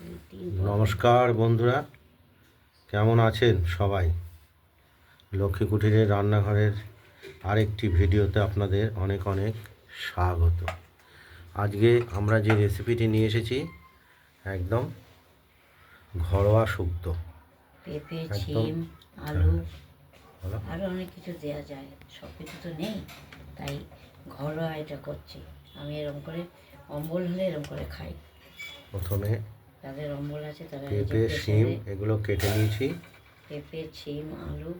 নমস্কার বন্ধুরা কেমন আছেন সবাই? লক্ষ্মী কুটিরের রান্নাঘরের আরেকটি ভিডিওতে আপনাদের অনেক অনেক স্বাগত। আজকে আমরা যে রেসিপিটি নিয়ে এসেছি একদম ঘরোয়া শুক্তো পেঁপে ছিম আলু আরও অনেক কিছু দেওয়া যায় সব কিছু তো নেই তাই ঘরোয়া এটা করছি। আমি এরকম করে অম্বল হলে এরকম করে খাই। প্রথমে যাদের অম্বল আছে তারা পেঁপে শিম এগুলো কেটে নিয়েছি। পেঁপে ছিম আলু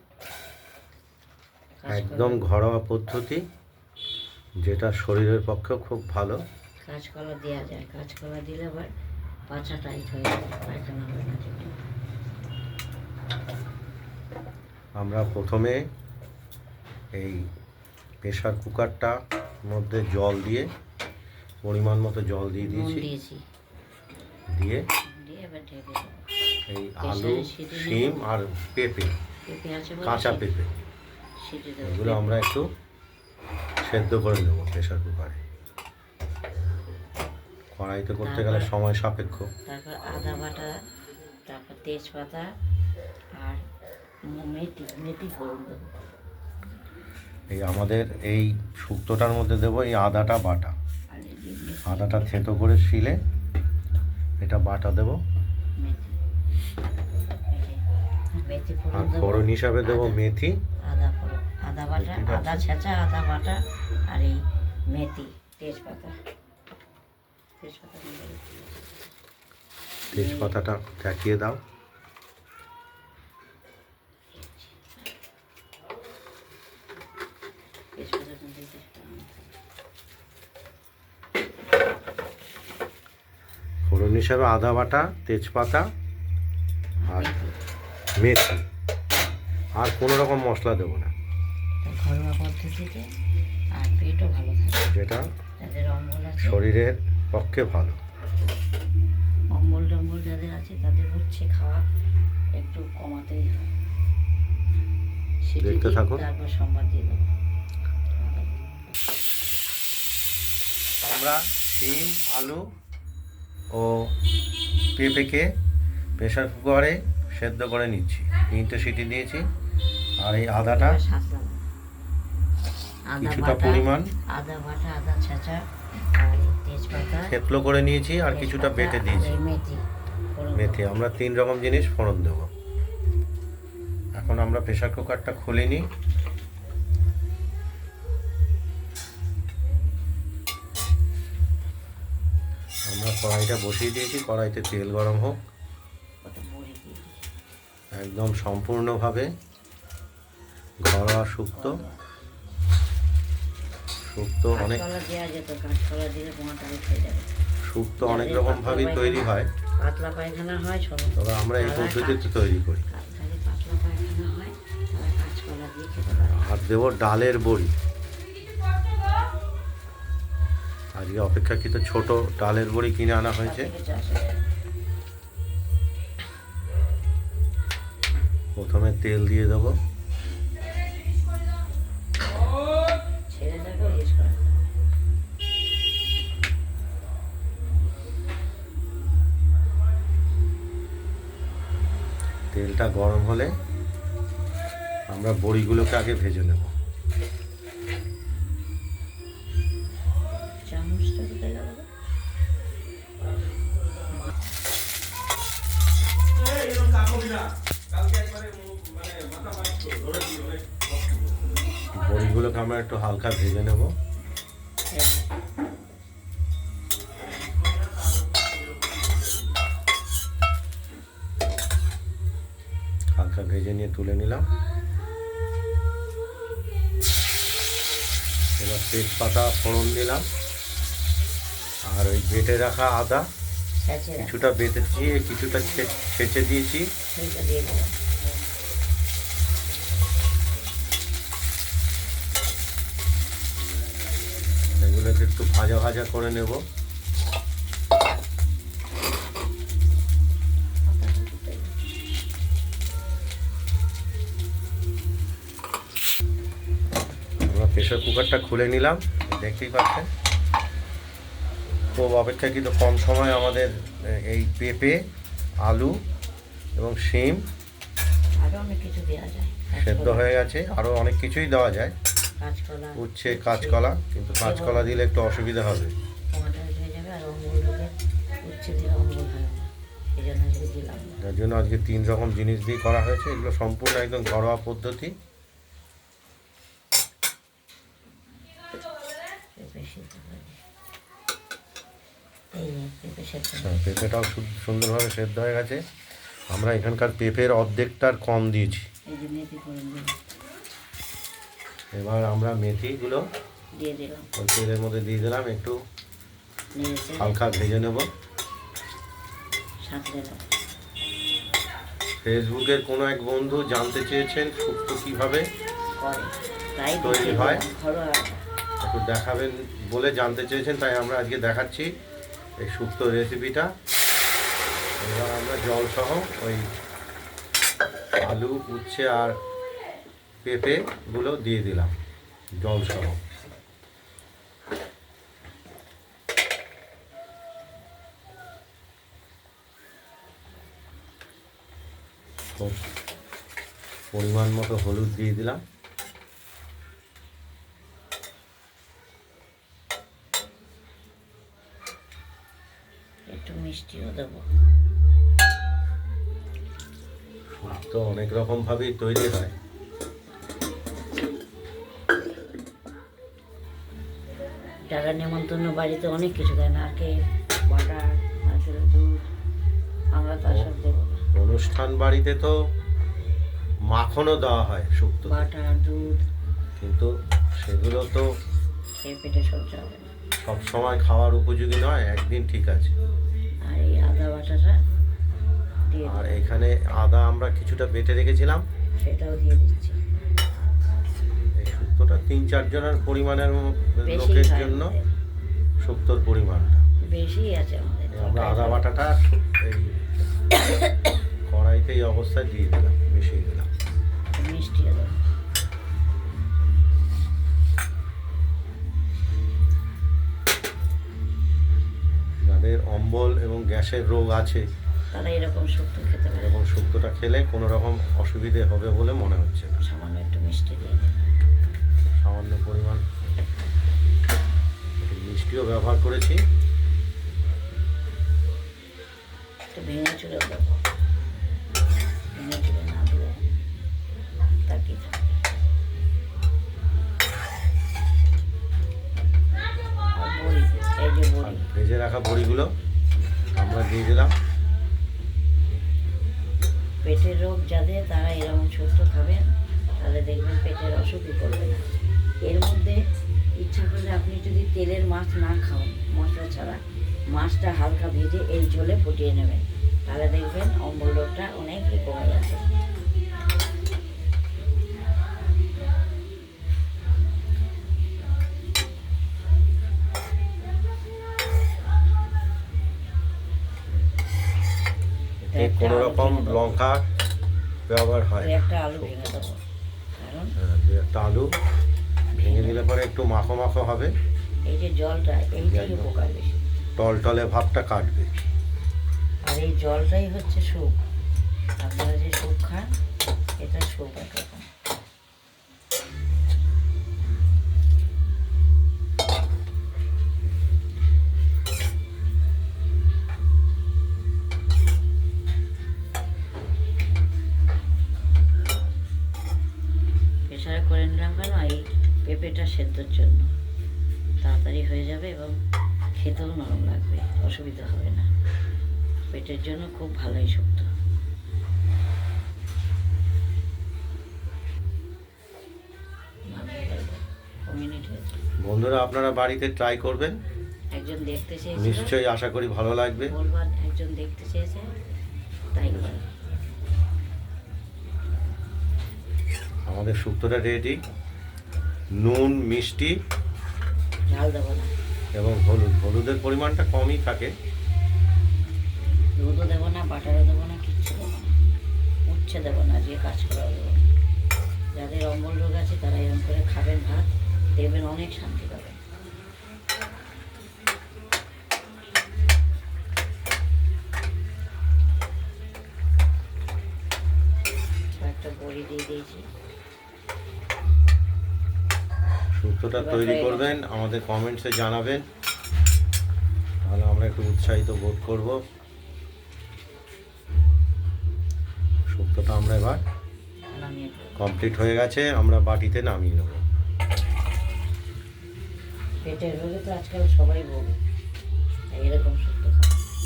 একদম ঘরোয়া পদ্ধতি যেটা শরীরের পক্ষেও খুব ভালো। কাঁচকলা দেওয়া যায়। কাঁচকলা দিলে আবার পাছা টাইট হয়ে যায় পায়খানা হবে না আমরা প্রথমে এই প্রেশার কুকারটা মধ্যে জল দিয়ে পরিমাণ মতো জল দিয়ে দিয়েছি। দিয়ে এই আলু সিটি শিম আর পেঁপে। কাঁচা পেঁপে। এগুলো আমরা একটু সেদ্ধ করে নেব প্রেশার কুকারে। কড়াইতে করতে গেলে সময় সাপেক্ষ। তারপর আদা বাটা তারপর তেজপাতা আর মেথি মেথি ফোড়ন এই আমাদের এই শুক্তোটার মধ্যে দেবো এই আদাটা বাটা। আদাটা থেঁতো করে শিলে এটা বাটা দেব। আর ফোড়ন হিসাবে দেবো মেথি। আদা আদা বাটা আদা ছেঁচা আদা বাটা আর এই মেথি তেজপাতা। তেজপাতা। তেজপাতাটা ঠেকিয়ে দাও তেজপাতা কিন্তু তেজপাতা ফোড়ন হিসাবে আদা বাটা তেজপাতা আর মেথি। আর কোনো রকম মশলা দেবো না। ঘরোয়া পদ্ধতিতে আর পেটও ভালো থাকে। যেটা যাদের অম্বল আছে। শরীরের পক্ষে ভালো। অম্বল টম্বল যাদের আছে তাদের হচ্ছে খাওয়া একটু কমাতেই হয়। দেখতে থাকুন। তারপর সম্বাদ দিয়ে দেবো। আমরা শিম আলু ও পেঁপেকে প্রেশার কুকারে সেদ্ধ করে নিচ্ছি। তিনটে সিটি দিয়েছি। আর এই আদাটা কিছুটা পরিমাণ। আদা বাটা ছেঁচা থেতলো করে নিয়েছি আর কিছুটা বেটে দিয়েছি। মেথি। আমরা তিন রকম জিনিস ফোড়ন দেব। এখন আমরা প্রেশার কুকারটা খুলে কড়াইটা বসিয়ে দিয়েছি কড়াইতে তেল গরম হোক। একদম সম্পূর্ণভাবে ঘরোয়া শুক্তো শুক্তো অনেক শুক্তো অনেক রকমভাবেই তৈরি হয়। পাতলা পায়খানা হয় তবে আমরা এই পদ্ধতিতে তৈরি করি। আর দেবো ডালের বড়ি। আজকে অপেক্ষাকৃত ছোট ডালের বড়ি কিনে আনা হয়েছে হয়ে। প্রথমে তেল দিয়ে দেবো তেলটা গরম হলে আমরা বড়িগুলোকে আগে ভেজে নেব আমরা একটু হালকা ভেজে নেব। হালকা ভেজে নিয়ে তুলে নিলাম। এবার তেজপাতা ফোড়ন দিলাম। আর ওই বেটে রাখা আদা কিছুটা দিয়ে কিছুটা ছেঁচে দিয়েছি সেইটা দিয়ে দেবো এগুলোকে একটু ভাজা ভাজা করে নেব। আমরা প্রেশার কুকারটা খুলে নিলাম দেখতেই পাচ্ছেন। খুব অপেক্ষাকৃত কম সময় আমাদের এই পেঁপে আলু এবং শিম যায়। সেদ্ধ হয়ে গেছে আরও অনেক কিছুই দেওয়া যায়। উচ্ছে কাঁচকলা কিন্তু কাঁচকলা দিলে একটু অসুবিধা হবে। যার জন্য আজকে তিন রকম জিনিস দিয়ে করা হয়েছে। এগুলো সম্পূর্ণ একদম ঘরোয়া পদ্ধতি। হ্যাঁ, পেঁপেটাও সুন্দরভাবে সেদ্ধ হয়ে গেছে। আমরা এখানকার পেঁপের অর্ধেকটার কম দিয়েছি এই যে মেথি করে দিলাম এবার আমরা মেথিগুলো দিয়ে দিলাম। ওই তেলের মধ্যে দিয়ে দিলাম একটু হালকা ভেজে নেব। ফেসবুকের কোনো এক বন্ধু জানতে চেয়েছেন শুক্তো কীভাবে তৈরি হয়? একটু দেখাবেন বলে জানতে চেয়েছেন তাই আমরা আজকে দেখাচ্ছি এই শুক্তো রেসিপিটা। এবার আমরা জল সহ ওই আলু উচ্ছে আর পেঁপেগুলো দিয়ে দিলাম জল সহ। পরিমাণ মতো হলুদ দিয়ে দিলাম। একটু মিষ্টিও দেবো। তো অনেক রকম ভাবেই তৈরি হয়। যারা নেমন্তন্ন বাড়িতে অনেক কিছু দেয় নারকেল বাটার নারকেলের দুধ আমরা তার সব দেবো। অনুষ্ঠান বাড়িতে তো মাখনও দেওয়া হয় শুক্তো বাটার দুধ। কিন্তু সেগুলো তো পেটে সহ্য হবে না সব সময় খাওয়ার উপযোগী নয় একদিন ঠিক আছে। আর এই আদা বাটাটা আর এখানে আদা আমরা কিছুটা বেটে রেখেছিলাম। সেটাও দিয়ে দিচ্ছি। তিন চারজনের পরিমাণের লোকের জন্য। শুক্তোর পরিমাণটা। বেশি আছে আমরা আদা বাটাটা এই কড়াইতে এই অবস্থায় দিয়ে দিলাম মিশিয়ে দিলাম। যাদের অম্বল এবং গ্যাসের রোগ আছে তারা এরকম শুক্তো খেতে পারে। এরকম শুক্তোটা খেলে কোনো রকম অসুবিধে হবে বলে মনে হচ্ছে না। সামান্য একটু মিষ্টি দিয়ে সামান্য পরিমাণ মিষ্টিও ব্যবহার করেছি। ভেঙে চুড়ে দেবো। ভেঙে চুড়ে না দিলে তার কি থাকবে এই যে ভেজে রাখা বড়িগুলো আমরা দিয়ে দিলাম। পেটের রোগ যাদের তারা এরকম শুক্তো খাবেন তাহলে দেখবেন পেটের অসুখই করবে না। এর মধ্যে ইচ্ছা করলে আপনি যদি তেলের মাছ না খান মশলা ছাড়া মাছটা হালকা ভেজে এই ঝোলে ফুটিয়ে নেবেন। তাহলে দেখবেন অম্বল রোগটা অনেকই কমে যাবে এতে কোনো রকম লঙ্কা ব্যবহার হয়। একটা আলু ভেঙে দেবো। কারণ হ্যাঁ, একটা আলু। ভেঙে দিলে পরে একটু মাখো মাখো হবে। এই যে জলটা এই একদম। উপকার বেশি। টলটলে ভাবটা কাটবে। আর এই জলটাই হচ্ছে সুপ আপনারা যে সুখ খান এটা সুখ একরকম পেঁপেটা জন্য। তাড়াতাড়ি হয়ে যাবে এবং খেতেও নরম লাগবে অসুবিধা হবে না। পেটের জন্য খুব ভালোই শক্ত। বন্ধুরা আপনারা বাড়িতে ট্রাই করবেন। একজন দেখতে চেয়েছিল। নিশ্চয়ই আশা করি ভালো লাগবে। বলবার একজন দেখতে চেয়েছে তাই আমাদের শুক্তোটা রেডি নুন মিষ্টি এবং হলুদ। হলুদের পরিমাণটা কমই থাকে। দেবো না বাটারও দেবো না কিচ্ছু দেবো না। উচ্ছে দেবো না যে কাজ দেবো যাদের আছে তারা করে খাবেন ভাত অনেক শান্তি একটা দিয়ে দিয়েছি। শুক্তোটা তৈরি করবেন আমাদের কমেন্টসে জানাবেন। তাহলে আমরা একটু উৎসাহিত বোধ করব। শুক্তোটা আমরা এবার কমপ্লিট হয়ে গেছে আমরা বাটিতে নামিয়ে নেব। পেটের রোগে তো আজকাল সবাই ভোগে এরকম শুক্তো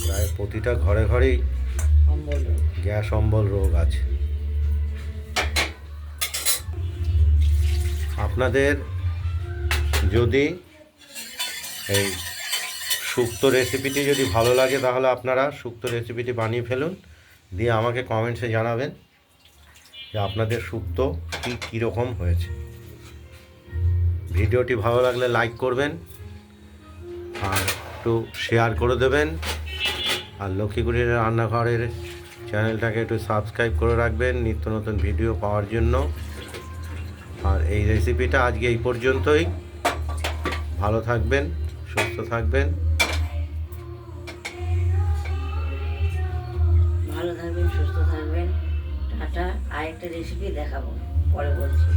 প্রায় প্রতিটা ঘরে ঘরেই গ্যাস অম্বল রোগ আছে। আপনাদের যদি এই শুক্তো রেসিপিটি যদি ভালো লাগে, তাহলে আপনারা শুক্তো রেসিপিটি বানিয়ে ফেলুন, দিয়ে আমাকে কমেন্টসে জানাবেন যে আপনাদের শুক্তো কী কীরকম হয়েছে। ভিডিওটি ভালো লাগলে লাইক করবেন, আর একটু শেয়ার করে দেবেন, আর লক্ষ্মীগুড়ির রান্নাঘরের চ্যানেলটাকে একটু সাবস্ক্রাইব করে রাখবেন নিত্য নতুন ভিডিও পাওয়ার জন্য। আর এই রেসিপিটা আজকে এই পর্যন্তই। ভালো থাকবেন সুস্থ থাকবেন। ভালো থাকবেন সুস্থ থাকবেন। টাটা আরেকটা রেসিপি দেখাবো পরে বলছি।